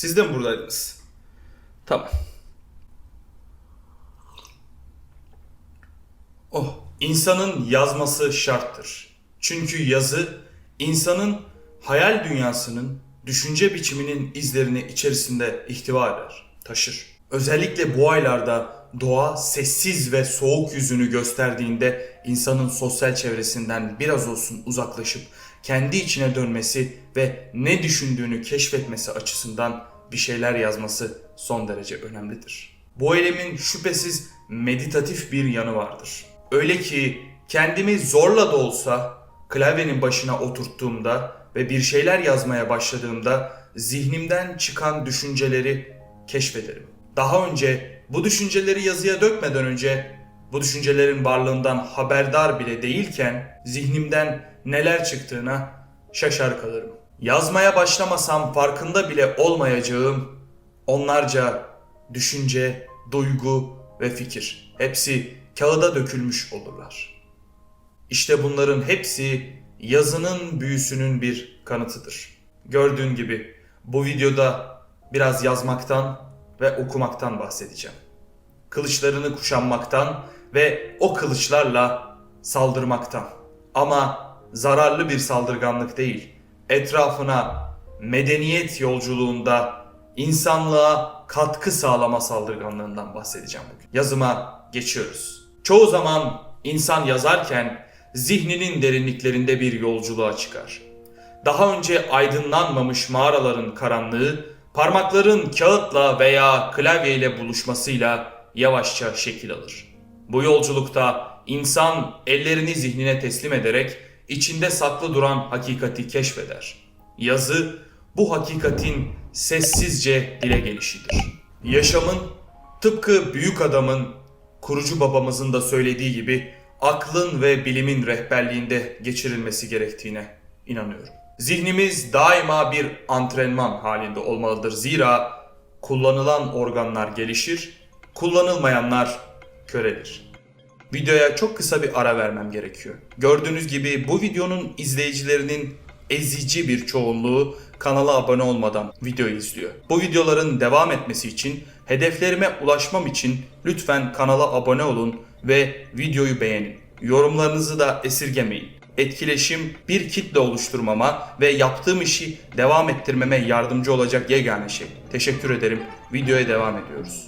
Siz de mi buradaydınız? Tamam. Oh, insanın yazması şarttır. Çünkü yazı insanın hayal dünyasının, düşünce biçiminin izlerini içerisinde ihtiva eder, taşır. Özellikle bu aylarda doğa sessiz ve soğuk yüzünü gösterdiğinde insanın sosyal çevresinden biraz olsun uzaklaşıp kendi içine dönmesi ve ne düşündüğünü keşfetmesi açısından bir şeyler yazması son derece önemlidir. Bu eylemin şüphesiz meditatif bir yanı vardır. Öyle ki kendimi zorla da olsa klavyenin başına oturttuğumda ve bir şeyler yazmaya başladığımda zihnimden çıkan düşünceleri keşfederim. Daha önce bu düşünceleri yazıya dökmeden önce bu düşüncelerin varlığından haberdar bile değilken zihnimden neler çıktığına şaşar kalırım. Yazmaya başlamasam farkında bile olmayacağım onlarca düşünce, duygu ve fikir hepsi kağıda dökülmüş olurlar. İşte bunların hepsi yazının büyüsünün bir kanıtıdır. Gördüğün gibi bu videoda biraz yazmaktan ve okumaktan bahsedeceğim. Kılıçlarını kuşanmaktan ve o kılıçlarla saldırmaktan. Ama zararlı bir saldırganlık değil. Etrafına medeniyet yolculuğunda insanlığa katkı sağlama saldırganlığından bahsedeceğim bugün. Yazıma geçiyoruz. Çoğu zaman insan yazarken zihninin derinliklerinde bir yolculuğa çıkar. Daha önce aydınlanmamış mağaraların karanlığı parmakların kağıtla veya klavyeyle buluşmasıyla yavaşça şekil alır. Bu yolculukta insan ellerini zihnine teslim ederek içinde saklı duran hakikati keşfeder. Yazı bu hakikatin sessizce dile gelişidir. Yaşamın tıpkı büyük adamın kurucu babamızın da söylediği gibi aklın ve bilimin rehberliğinde geçirilmesi gerektiğine inanıyorum. Zihnimiz daima bir antrenman halinde olmalıdır. Zira kullanılan organlar gelişir, kullanılmayanlar körelir. Videoya çok kısa bir ara vermem gerekiyor. Gördüğünüz gibi bu videonun izleyicilerinin ezici bir çoğunluğu kanala abone olmadan videoyu izliyor. Bu videoların devam etmesi için, hedeflerime ulaşmam için lütfen kanala abone olun ve videoyu beğenin. Yorumlarınızı da esirgemeyin. Etkileşim bir kitle oluşturmama ve yaptığım işi devam ettirmeme yardımcı olacak yegane şey. Teşekkür ederim. Videoya devam ediyoruz.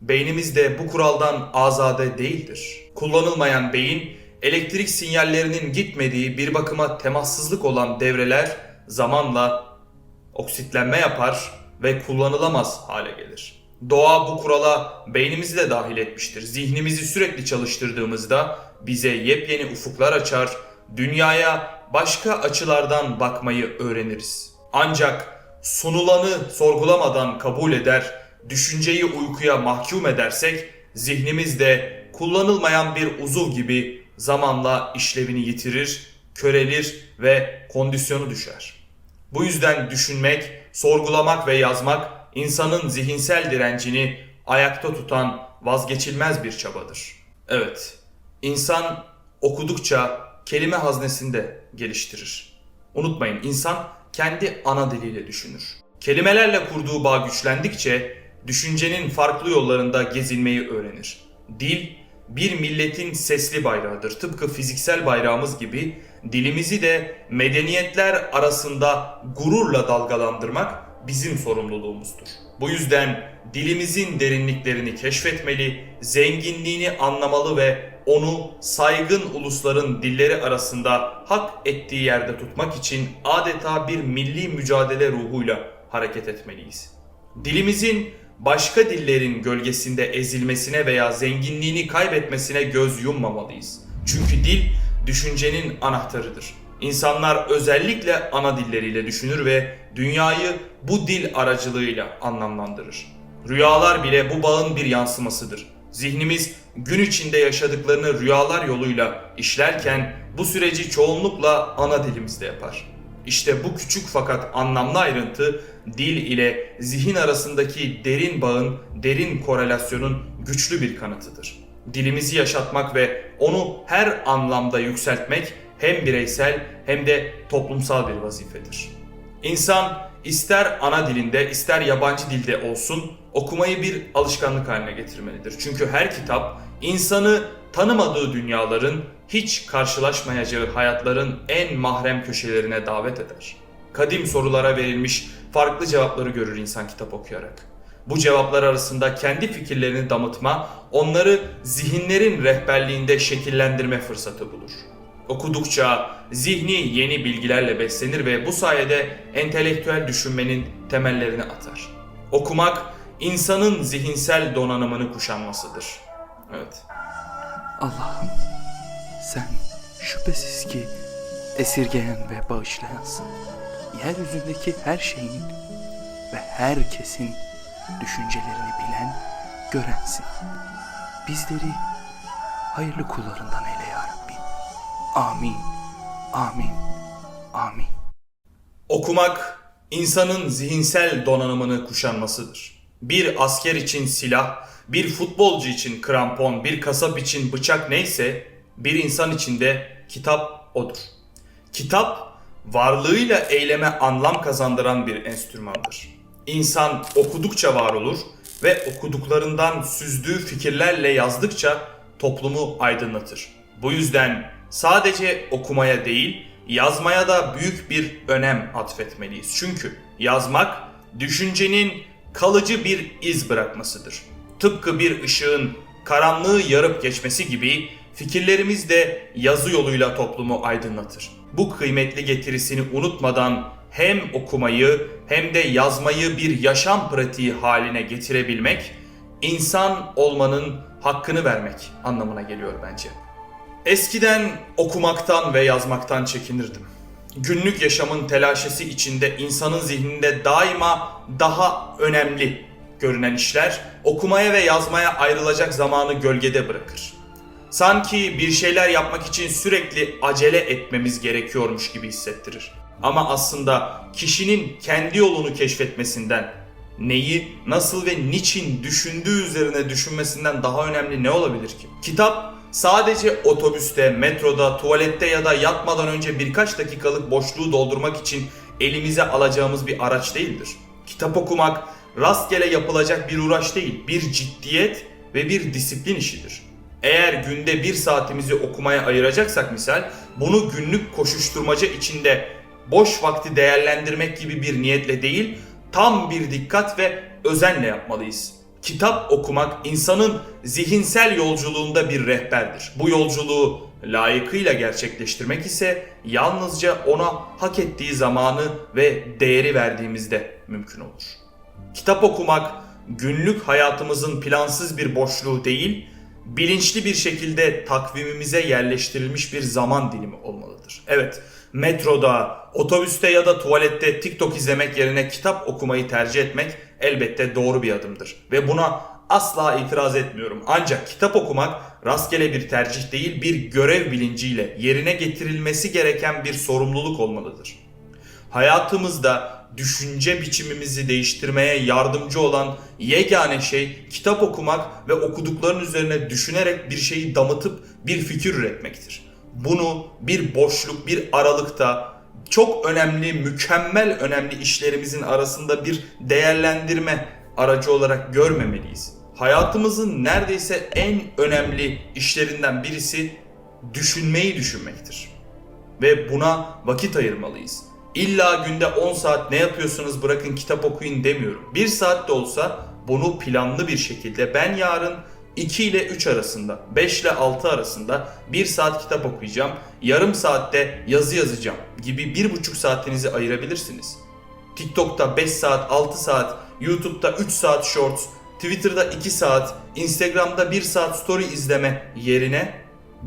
Beynimiz de bu kuraldan azade değildir. Kullanılmayan beyin, elektrik sinyallerinin gitmediği bir bakıma temassızlık olan devreler zamanla oksitlenme yapar ve kullanılamaz hale gelir. Doğa bu kurala beynimizi de dahil etmiştir. Zihnimizi sürekli çalıştırdığımızda bize yepyeni ufuklar açar, dünyaya başka açılardan bakmayı öğreniriz. Ancak sunulanı sorgulamadan kabul eder, düşünceyi uykuya mahkum edersek zihnimiz de kullanılmayan bir uzuv gibi zamanla işlevini yitirir, körelir ve kondisyonu düşer. Bu yüzden düşünmek, sorgulamak ve yazmak insanın zihinsel direncini ayakta tutan vazgeçilmez bir çabadır. Evet, insan okudukça kelime haznesini de geliştirir. Unutmayın insan kendi ana diliyle düşünür. Kelimelerle kurduğu bağ güçlendikçe düşüncenin farklı yollarında gezinmeyi öğrenir. Dil bir milletin sesli bayrağıdır. Tıpkı fiziksel bayrağımız gibi dilimizi de medeniyetler arasında gururla dalgalandırmak bizim sorumluluğumuzdur. Bu yüzden dilimizin derinliklerini keşfetmeli, zenginliğini anlamalı ve onu saygın ulusların dilleri arasında hak ettiği yerde tutmak için adeta bir milli mücadele ruhuyla hareket etmeliyiz. Dilimizin başka dillerin gölgesinde ezilmesine veya zenginliğini kaybetmesine göz yummamalıyız. Çünkü dil düşüncenin anahtarıdır. İnsanlar özellikle ana dilleriyle düşünür ve dünyayı bu dil aracılığıyla anlamlandırır. Rüyalar bile bu bağın bir yansımasıdır. Zihnimiz gün içinde yaşadıklarını rüyalar yoluyla işlerken bu süreci çoğunlukla ana dilimizde yapar. İşte bu küçük fakat anlamlı ayrıntı dil ile zihin arasındaki derin bağın, derin korelasyonun güçlü bir kanıtıdır. Dilimizi yaşatmak ve onu her anlamda yükseltmek hem bireysel hem de toplumsal bir vazifedir. İnsan ister ana dilinde ister yabancı dilde olsun okumayı bir alışkanlık haline getirmelidir. Çünkü her kitap insanı tanımadığı dünyaların hiç karşılaşmayacağı hayatların en mahrem köşelerine davet eder. Kadim sorulara verilmiş farklı cevapları görür insan kitap okuyarak. Bu cevaplar arasında kendi fikirlerini damıtma, onları zihinlerin rehberliğinde şekillendirme fırsatı bulur. Okudukça zihni yeni bilgilerle beslenir ve bu sayede entelektüel düşünmenin temellerini atar. Okumak insanın zihinsel donanımını kuşanmasıdır. Evet. Allah'ım sen şüphesiz ki esirgeyen ve bağışlayansın. Yeryüzündeki her şeyin ve herkesin düşüncelerini bilen, görensin. Bizleri hayırlı kullarından eyle. Amin, amin, amin. Okumak insanın zihinsel donanımını kuşanmasıdır. Bir asker için silah, bir futbolcu için krampon, bir kasap için bıçak neyse bir insan için de kitap odur. Kitap varlığıyla eyleme anlam kazandıran bir enstrümandır. İnsan okudukça var olur ve okuduklarından süzdüğü fikirlerle yazdıkça toplumu aydınlatır. Bu yüzden sadece okumaya değil, yazmaya da büyük bir önem atfetmeliyiz. Çünkü yazmak düşüncenin kalıcı bir iz bırakmasıdır. Tıpkı bir ışığın karanlığı yarıp geçmesi gibi fikirlerimiz de yazı yoluyla toplumu aydınlatır. Bu kıymetli getirisini unutmadan hem okumayı hem de yazmayı bir yaşam pratiği haline getirebilmek, insan olmanın hakkını vermek anlamına geliyor bence. Eskiden okumaktan ve yazmaktan çekinirdim. Günlük yaşamın telaşesi içinde insanın zihninde daima daha önemli görünen işler okumaya ve yazmaya ayrılacak zamanı gölgede bırakır. Sanki bir şeyler yapmak için sürekli acele etmemiz gerekiyormuş gibi hissettirir. Ama aslında kişinin kendi yolunu keşfetmesinden, neyi, nasıl ve niçin düşündüğü üzerine düşünmesinden daha önemli ne olabilir ki? Kitap sadece otobüste, metroda, tuvalette ya da yatmadan önce birkaç dakikalık boşluğu doldurmak için elimize alacağımız bir araç değildir. Kitap okumak rastgele yapılacak bir uğraş değil, bir ciddiyet ve bir disiplin işidir. Eğer günde bir saatimizi okumaya ayıracaksak misal, bunu günlük koşuşturmaca içinde boş vakti değerlendirmek gibi bir niyetle değil, tam bir dikkat ve özenle yapmalıyız. Kitap okumak insanın zihinsel yolculuğunda bir rehberdir. Bu yolculuğu layıkıyla gerçekleştirmek ise yalnızca ona hak ettiği zamanı ve değeri verdiğimizde mümkün olur. Kitap okumak günlük hayatımızın plansız bir boşluğu değil, bilinçli bir şekilde takvimimize yerleştirilmiş bir zaman dilimi olmalıdır. Evet, metroda, otobüste ya da tuvalette TikTok izlemek yerine kitap okumayı tercih etmek elbette doğru bir adımdır ve buna asla itiraz etmiyorum. Ancak kitap okumak rastgele bir tercih değil, bir görev bilinciyle yerine getirilmesi gereken bir sorumluluk olmalıdır. Hayatımızda düşünce biçimimizi değiştirmeye yardımcı olan yegane şey kitap okumak ve okudukların üzerine düşünerek bir şeyi damıtıp bir fikir üretmektir. Bunu bir boşluk, bir aralıkta çok önemli, mükemmel önemli işlerimizin arasında bir değerlendirme aracı olarak görmemeliyiz. Hayatımızın neredeyse en önemli işlerinden birisi düşünmeyi düşünmektir. Ve buna vakit ayırmalıyız. İlla günde 10 saat ne yapıyorsunuz bırakın kitap okuyun demiyorum. 1 saat de olsa bunu planlı bir şekilde ben yarın 2 ile 3 arasında, 5 ile 6 arasında 1 saat kitap okuyacağım, yarım saatte yazı yazacağım gibi 1,5 saatinizi ayırabilirsiniz. TikTok'ta 5 saat, 6 saat, YouTube'da 3 saat shorts, Twitter'da 2 saat, Instagram'da 1 saat story izleme yerine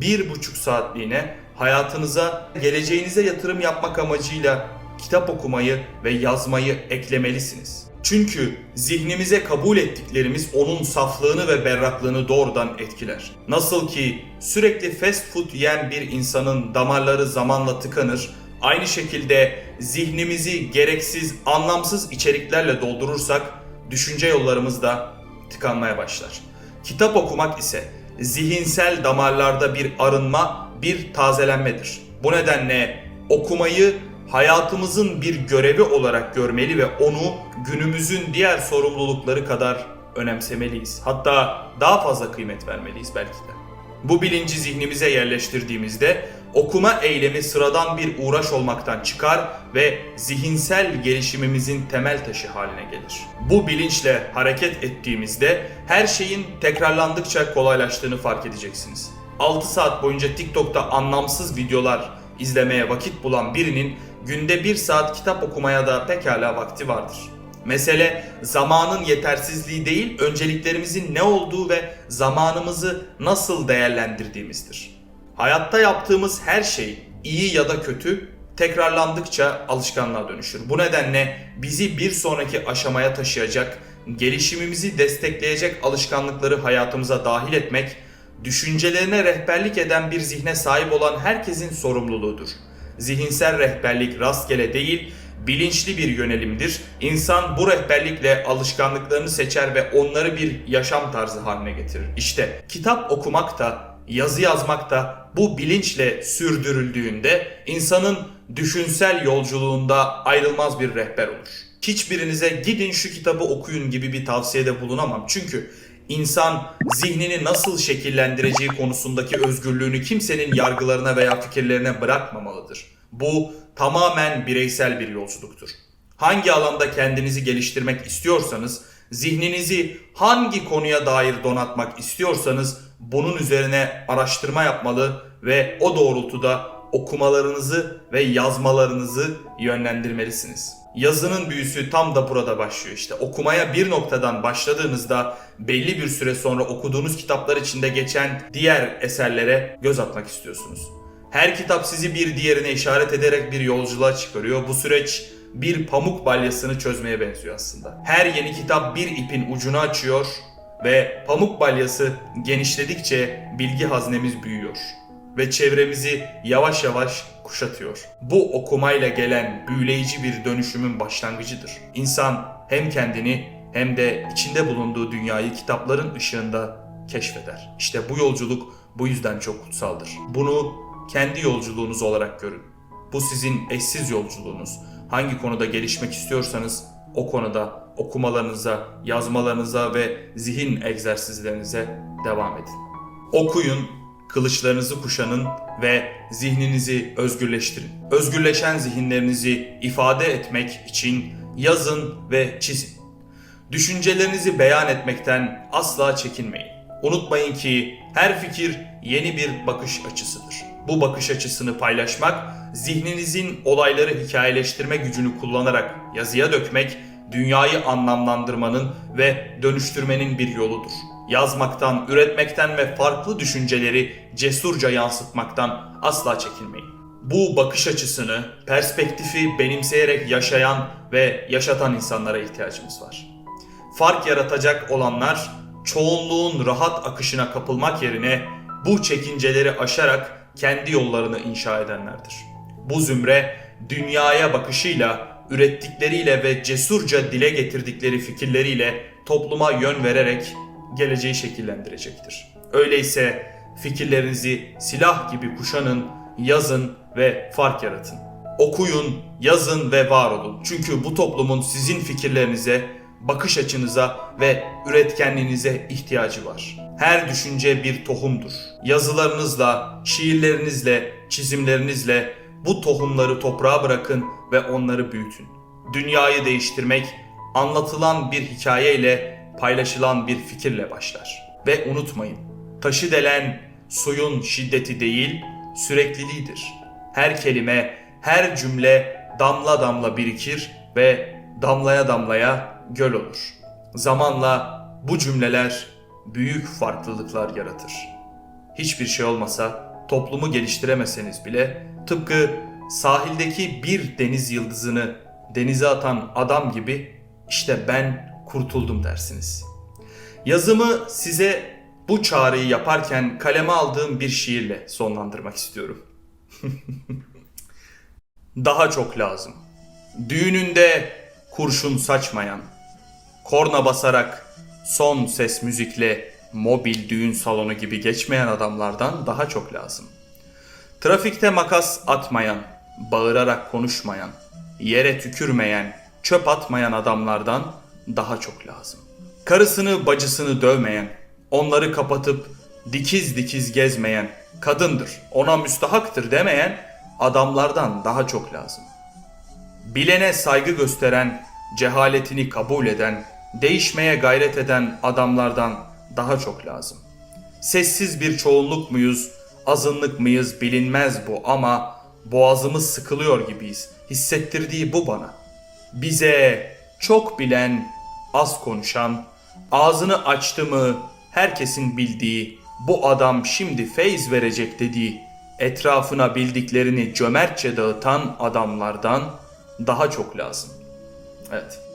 1,5 saatliğine hayatınıza, geleceğinize yatırım yapmak amacıyla kitap okumayı ve yazmayı eklemelisiniz. Çünkü zihnimize kabul ettiklerimiz onun saflığını ve berraklığını doğrudan etkiler. Nasıl ki sürekli fast food yiyen bir insanın damarları zamanla tıkanır, Aynı şekilde zihnimizi gereksiz, anlamsız içeriklerle doldurursak düşünce yollarımız da tıkanmaya başlar. Kitap okumak ise zihinsel damarlarda bir arınma, bir tazelenmedir. Bu nedenle okumayı hayatımızın bir görevi olarak görmeli ve onu günümüzün diğer sorumlulukları kadar önemsemeliyiz. Hatta daha fazla kıymet vermeliyiz belki de. Bu bilinci zihnimize yerleştirdiğimizde okuma eylemi sıradan bir uğraş olmaktan çıkar ve zihinsel gelişimimizin temel taşı haline gelir. Bu bilinçle hareket ettiğimizde her şeyin tekrarlandıkça kolaylaştığını fark edeceksiniz. 6 saat boyunca TikTok'ta anlamsız videolar izlemeye vakit bulan birinin günde 1 saat kitap okumaya da pekala vakti vardır. Mesele zamanın yetersizliği değil, önceliklerimizin ne olduğu ve zamanımızı nasıl değerlendirdiğimizdir. Hayatta yaptığımız her şey, iyi ya da kötü, tekrarlandıkça alışkanlığa dönüşür. Bu nedenle bizi bir sonraki aşamaya taşıyacak, gelişimimizi destekleyecek alışkanlıkları hayatımıza dahil etmek, düşüncelerine rehberlik eden bir zihne sahip olan herkesin sorumluluğudur. Zihinsel rehberlik rastgele değil, bilinçli bir yönelimdir. İnsan bu rehberlikle alışkanlıklarını seçer ve onları bir yaşam tarzı haline getirir. İşte kitap okumak da, yazı yazmak da bu bilinçle sürdürüldüğünde insanın düşünsel yolculuğunda ayrılmaz bir rehber olur. Hiçbirinize gidin şu kitabı okuyun gibi bir tavsiyede bulunamam. Çünkü insan zihnini nasıl şekillendireceği konusundaki özgürlüğünü kimsenin yargılarına veya fikirlerine bırakmamalıdır. Bu tamamen bireysel bir yolculuktur. Hangi alanda kendinizi geliştirmek istiyorsanız, zihninizi hangi konuya dair donatmak istiyorsanız bunun üzerine araştırma yapmalı ve o doğrultuda okumalarınızı ve yazmalarınızı yönlendirmelisiniz. Yazının büyüsü tam da burada başlıyor işte. Okumaya bir noktadan başladığınızda belli bir süre sonra okuduğunuz kitaplar içinde geçen diğer eserlere göz atmak istiyorsunuz. Her kitap sizi bir diğerine işaret ederek bir yolculuğa çıkarıyor. Bu süreç bir pamuk balyasını çözmeye benziyor aslında. Her yeni kitap bir ipin ucunu açıyor ve pamuk balyası genişledikçe bilgi haznemiz büyüyor ve çevremizi yavaş yavaş kuşatıyor. Bu okumayla gelen büyüleyici bir dönüşümün başlangıcıdır. İnsan hem kendini hem de içinde bulunduğu dünyayı kitapların ışığında keşfeder. İşte bu yolculuk bu yüzden çok kutsaldır. Bunu kendi yolculuğunuz olarak görün. Bu sizin eşsiz yolculuğunuz. Hangi konuda gelişmek istiyorsanız o konuda okumalarınıza, yazmalarınıza ve zihin egzersizlerinize devam edin. Okuyun, kılıçlarınızı kuşanın ve zihninizi özgürleştirin. Özgürleşen zihinlerinizi ifade etmek için yazın ve çizin. Düşüncelerinizi beyan etmekten asla çekinmeyin. Unutmayın ki her fikir yeni bir bakış açısıdır. Bu bakış açısını paylaşmak, zihninizin olayları hikayeleştirme gücünü kullanarak yazıya dökmek, dünyayı anlamlandırmanın ve dönüştürmenin bir yoludur. Yazmaktan, üretmekten ve farklı düşünceleri cesurca yansıtmaktan asla çekinmeyin. Bu bakış açısını, perspektifi benimseyerek yaşayan ve yaşatan insanlara ihtiyacımız var. Fark yaratacak olanlar çoğunluğun rahat akışına kapılmak yerine bu çekinceleri aşarak kendi yollarını inşa edenlerdir. Bu zümre dünyaya bakışıyla, ürettikleriyle ve cesurca dile getirdikleri fikirleriyle topluma yön vererek geleceği şekillendirecektir. Öyleyse fikirlerinizi silah gibi kuşanın, yazın ve fark yaratın. Okuyun, yazın ve var olun. Çünkü bu toplumun sizin fikirlerinize, bakış açınıza ve üretkenliğinize ihtiyacı var. Her düşünce bir tohumdur. Yazılarınızla, şiirlerinizle, çizimlerinizle bu tohumları toprağa bırakın ve onları büyütün. Dünyayı değiştirmek anlatılan bir hikayeyle, paylaşılan bir fikirle başlar. Ve unutmayın, taşı delen suyun şiddeti değil, sürekliliğidir. Her kelime, her cümle damla damla birikir ve damlaya damlaya göl olur. Zamanla bu cümleler büyük farklılıklar yaratır. Hiçbir şey olmasa toplumu geliştiremeseniz bile tıpkı sahildeki bir deniz yıldızını denize atan adam gibi işte ben kurtuldum dersiniz. Yazımı size bu çağrıyı yaparken kaleme aldığım bir şiirle sonlandırmak istiyorum. daha çok lazım. Düğününde kurşun saçmayan, korna basarak son ses müzikle mobil düğün salonu gibi geçmeyen adamlardan daha çok lazım. Trafikte makas atmayan, bağırarak konuşmayan, yere tükürmeyen, çöp atmayan adamlardan daha çok lazım. Karısını bacısını dövmeyen, onları kapatıp dikiz dikiz gezmeyen, kadındır, ona müstahaktır demeyen adamlardan daha çok lazım. Bilene saygı gösteren, cehaletini kabul eden, değişmeye gayret eden adamlardan daha çok lazım. Sessiz bir çoğunluk muyuz, azınlık mıyız bilinmez bu ama boğazımız sıkılıyor gibiyiz. Hissettirdiği bu bana. Bize çok bilen, az konuşan, ağzını açtı mı herkesin bildiği, bu adam şimdi feyz verecek dediği, etrafına bildiklerini cömertçe dağıtan adamlardan daha çok lazım. Evet.